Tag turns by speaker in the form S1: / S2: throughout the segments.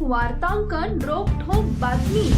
S1: वार्तांकन रोखोक बातमी.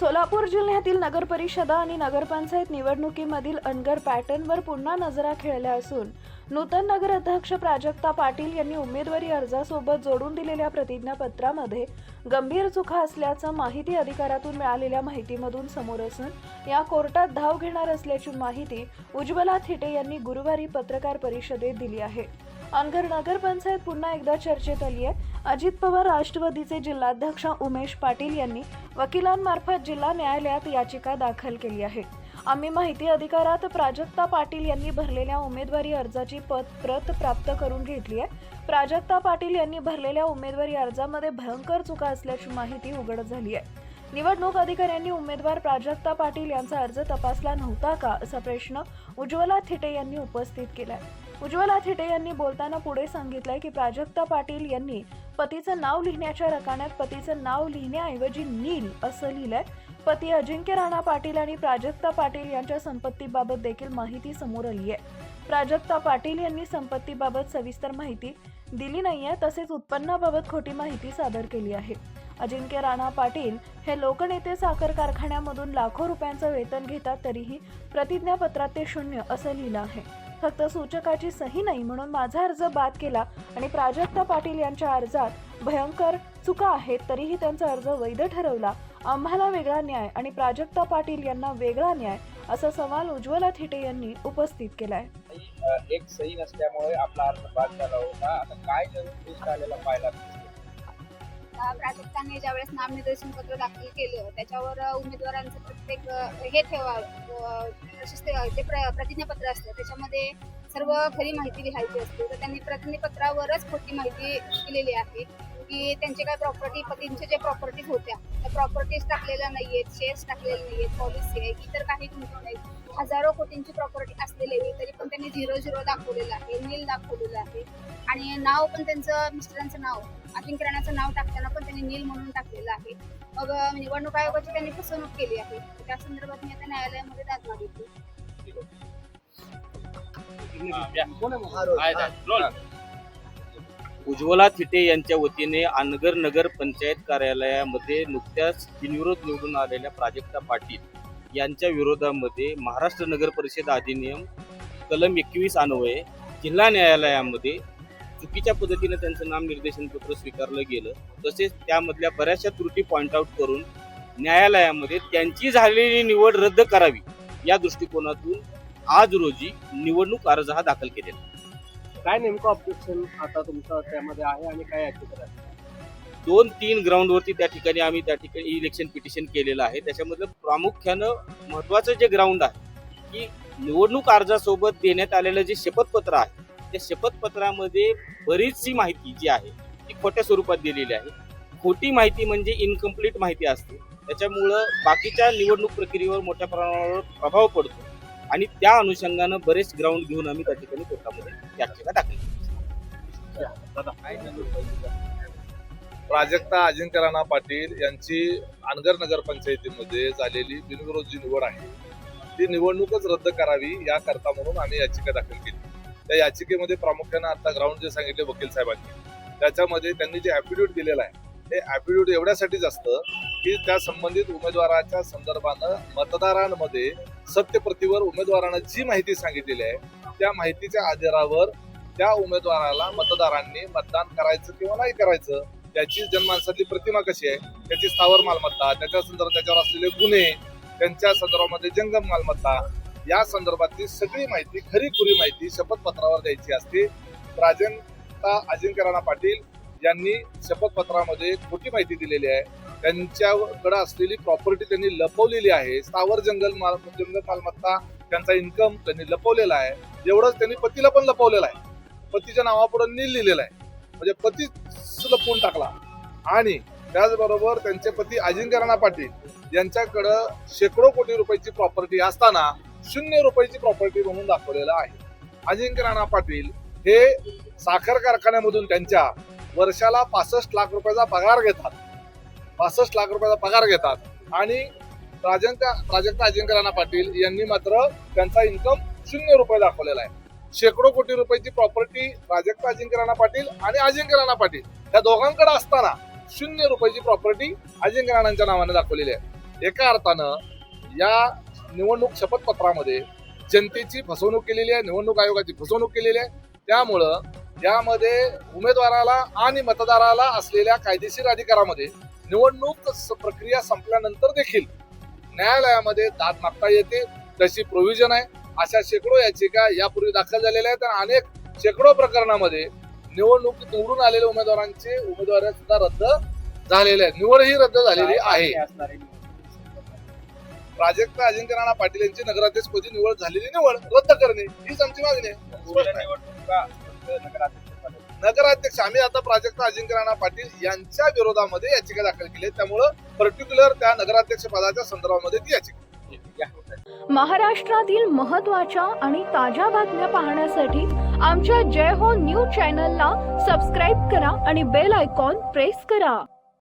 S2: सोलापूर जिल्ह्यातील नगर परिषदा आणि नगरपंचायत निवडणुकीमधील अनगर पॅटर्नवर पुन्हा नजरा खेळल्या असून नूतन नगर अध्यक्ष प्राजक्ता पाटील यांनी उमेदवारी अर्जासोबत जोडून दिलेल्या प्रतिज्ञापत्रामध्ये गंभीर चुका असल्याचं माहिती अधिकारातून मिळालेल्या माहितीमधून समोर असून या कोर्टात धाव घेणार असल्याची माहिती उज्ज्वला थिटे यांनी गुरुवारी पत्रकार परिषदेत दिली आहे. अनगर नगरपंचायत पुन्हा एकदा चर्चेत आली आहे. अजित पवार राष्ट्रवादीचे जिल्हाध्यक्ष उमेश पाटील यांनी वकिलांमार्फत जिल्हा न्यायालयात याचिका दाखल केली आहे. आम्ही माहिती अधिकारात प्राजक्ता पाटील यांनी भरलेल्या उमेदवारी अर्जाची पत प्रत प्राप्त करून घेतली आहे. प्राजक्ता पाटील यांनी भरलेल्या उमेदवारी अर्जामध्ये भयंकर चुका असल्याची माहिती उघड झाली आहे. निवडणूक अधिकाऱ्यांनी उमेदवार प्राजक्ता पाटील यांचा अर्ज तपासला नव्हता का असा प्रश्न उज्ज्वला थिटे यांनी उपस्थित केलाय. उज्ज्वला थिटे यांनी बोलताना पुढे सांगितलंय की प्राजक्ता पाटील यांनी पतीचं नाव लिहिण्याच्या रकान्यात पतीचं नाव लिहिण्याऐवजी नील असं लिहिलंय. पती अजिंक्य राणा पाटील आणि प्राजक्ता पाटील यांच्या संपत्तीबाबत देखील माहिती समोर आली आहे प्राजक्ता पाटील यांनी संपत्तीबाबत सविस्तर माहिती दिली नाहीये तसेच उत्पन्नाबाबत खोटी माहिती सादर केली आहे. अजिंक्य राणा पाटील हे लोकनेते साखर कारखान्यामधून लाखो रुपयांचं वेतन घेतात तरीही प्रतिज्ञापत्रात ते शून्य असं लिहिलं आहे. फक्त सूचकाची सही नाही म्हणून माझा अर्ज बाद केला आणि प्राजक्ता पाटील यांच्या अर्जात भयंकर चुका आहेत तरीही त्यांचा अर्ज वैध ठरवला. आम्हाला वेगळा न्याय आणि प्राजक्ता पाटील यांना वेगळा न्याय असा सवाल उज्ज्वला थिटे यांनी उपस्थित केलाय.
S3: एक सही नसल्यामुळे आपला अर्ज बाद झाला होता. आता काय आलेला
S4: पाहिला प्राजक्ताने ज्यावेळेस नामनिर्देशन पत्र दाखल केलं त्याच्यावर उमेदवारांचं प्रत्येक हे ठेवा प्रशस्ती जे प्र प्रतिज्ञापत्र असतं. त्याच्यामध्ये सर्व खरी माहिती लिहायची असते. तर त्यांनी प्रतिनिधीपत्रावरच खोटी माहिती दिलेली आहे की त्यांचे काय प्रॉपर्टी पतींच्या ज्या प्रॉपर्टीज होत्या त्या प्रॉपर्टीज टाकलेल्या नाही आहेत शेअर्स टाकलेले आहेत पॉलिसी आहे इतर काही गुंतवणूक आहेत. हजारो कोटींची प्रॉपर्टी असलेली तरी पण त्यांनी झिरो झिरो दाखवलेलं आहे नील दाखवलेलं आहे. आणि नाव पण त्यांचं मिस्टरांचं नाव अजिंक्य राणाचं नाव टाकताना पण त्यांनी नील म्हणून टाकलेलं आहे. मग निवडणूक आयोगाची त्यांनी फसवणूक केली आहे. त्या संदर्भात मी आता न्यायालयामध्ये दाद मागितली.
S3: उज्ज्वला थिटे यांच्या वतीने अनगर नगर पंचायत कार्यालयामध्ये नुकत्याच बिनविरोध निवडून आलेल्या प्राजक्ता पाटील यांच्या विरोधामध्ये महाराष्ट्र नगर परिषद अधिनियम कलम एकवीस अन्वये जिल्हा न्यायालयामध्ये चुकीच्या पद्धतीने त्यांचं नामनिर्देशन पत्र स्वीकारलं गेलं. तसेच त्यामधल्या बऱ्याचशा त्रुटी पॉइंट आउट करून न्यायालयामध्ये त्यांची झालेली निवड रद्द करावी या दृष्टिकोनातून आज रोजी निवडणूक अर्ज हा दाखल केलेला आहे.
S5: काय नेमकं ऑब्जेक्शन आता तुमचं त्यामध्ये आहे आणि काय याचिका आहे?
S3: दोन तीन ग्राउंडवरती त्या ठिकाणी आम्ही त्या ठिकाणी इलेक्शन पिटिशन केलेलं आहे. त्याच्यामधलं प्रामुख्यानं महत्वाचं जे ग्राउंड आहे की निवडणूक अर्जासोबत देण्यात आलेलं जे शपथपत्र आहे त्या शपथपत्रामध्ये बरीचशी माहिती जी आहे ती खोट्या स्वरूपात दिलेली आहे. खोटी माहिती म्हणजे इनकम्प्लीट माहिती असते. त्याच्यामुळं बाकीच्या निवडणूक प्रक्रियेवर मोठ्या प्रमाणावर प्रभाव पडतो. आणि त्या अनुषंगानं बरेच ग्राउंड घेऊन आम्ही त्या ठिकाणी कोर्टामध्ये याचिका दाखल केली.
S6: प्राजक्ता अजिंक्य राणा पाटील यांची अनगर नगरपंचायतीमध्ये झालेली बिनविरोध जी निवड आहे ती निवडणूकच रद्द करावी याकरता म्हणून आम्ही याचिका दाखल केली त्या याचिकेमध्ये प्रामुख्यानं आता ग्राउंड जे सांगितले वकील साहेबांनी त्याच्यामध्ये त्यांनी जे ॲफिडेविट दिलेलं आहे ते ॲफिडेविट एवढ्यासाठीच असतं की त्या संबंधित उमेदवाराच्या संदर्भानं मतदारांमध्ये सत्यप्रतीवर उमेदवारानं जी माहिती सांगितलेली आहे त्या माहितीच्या आधारावर त्या उमेदवाराला मतदारांनी मतदान करायचं किंवा नाही करायचं त्याची जनमानसातली प्रतिमा कशी आहे त्याची स्थावर मालमत्ता त्याच्या संदर्भात त्याच्यावर असलेले गुन्हे त्यांच्या संदर्भामध्ये जंगम मालमत्ता या संदर्भातली सगळी माहिती खरी खुरी माहिती शपथपत्रावर द्यायची असते. प्राजक्ता अजिंक्य राणा पाटील यांनी शपथपत्रामध्ये खोटी माहिती दिलेली आहे. त्यांच्याकडे असलेली प्रॉपर्टी त्यांनी लपवलेली आहे. स्थावर जंगल माल जंगल मालमत्ता त्यांचा इन्कम त्यांनी लपवलेला आहे. एवढंच त्यांनी पतीला पण लपवलेला आहे. पतीच्या नावापुढे नील लिहिलेलं आहे. म्हणजे पतीच लपवून टाकला. आणि त्याचबरोबर त्यांचे पती अजिंक्य राणा पाटील यांच्याकडं शेकडो कोटी रुपयाची प्रॉपर्टी असताना शून्य रुपयाची प्रॉपर्टी म्हणून दाखवलेलं आहे. अजिंक्य राणा पाटील हे साखर कारखान्यामधून त्यांच्या वर्षाला पासष्ट लाख रुपयाचा पगार घेतात. पासष्ट लाख रुपयाचा पगार घेतात. आणि प्राजक्ता प्राजक्ता अजिंक्य राणा पाटील यांनी मात्र त्यांचा इन्कम शून्य रुपये दाखवलेला आहे. शेकडो कोटी रुपयाची प्रॉपर्टी प्राजक्ता अजिंक्य राणा पाटील आणि अजिंक्य राणा पाटील या दोघांकडे असताना शून्य रुपयाची प्रॉपर्टी अजिंक्य राणांच्या नावाने दाखवलेली आहे. एका अर्थानं या निवडणूक शपथपत्रामध्ये जनतेची फसवणूक केलेली आहे निवडणूक आयोगाची फसवणूक केलेली आहे. त्यामुळं यामध्ये उमेदवाराला आणि मतदाराला असलेल्या कायदेशीर अधिकारामध्ये निवडणूक प्रक्रिया संपल्यानंतर देखील न्यायालयामध्ये दाद मागता येते. तशी प्रोव्हिजन आहे. अशा शेकडो याचिका यापूर्वी दाखल झालेल्या आहेत आणि अनेक शेकडो प्रकरणामध्ये निवडणूक निवडून आलेल्या उमेदवारांचे उमेदवारी सुद्धा रद्द झालेले आहेत. निवड ही रद्द झालेली आहे. प्राजक्त अजिंक्य राणा पाटील यांची नगराध्यक्षपदी निवड झालेली निवड रद्द करणे हीच आमची मागणी आहे. नगराध्यक्ष आम्ही आता प्राजक्त अजिंक्य राणा पाटील यांच्या विरोधामध्ये याचिका दाखल केली आहे. त्यामुळं पर्टिक्युलर त्या नगराध्यक्ष पदाच्या संदर्भामध्ये ती याचिका.
S1: महाराष्ट्रातील महत्त्वाच्या आणि ताज्या बातम्या पाहण्यासाठी आमच्या जय हो न्यूज चॅनलला सबस्क्राईब करा आणि बेल आयकॉन प्रेस करा.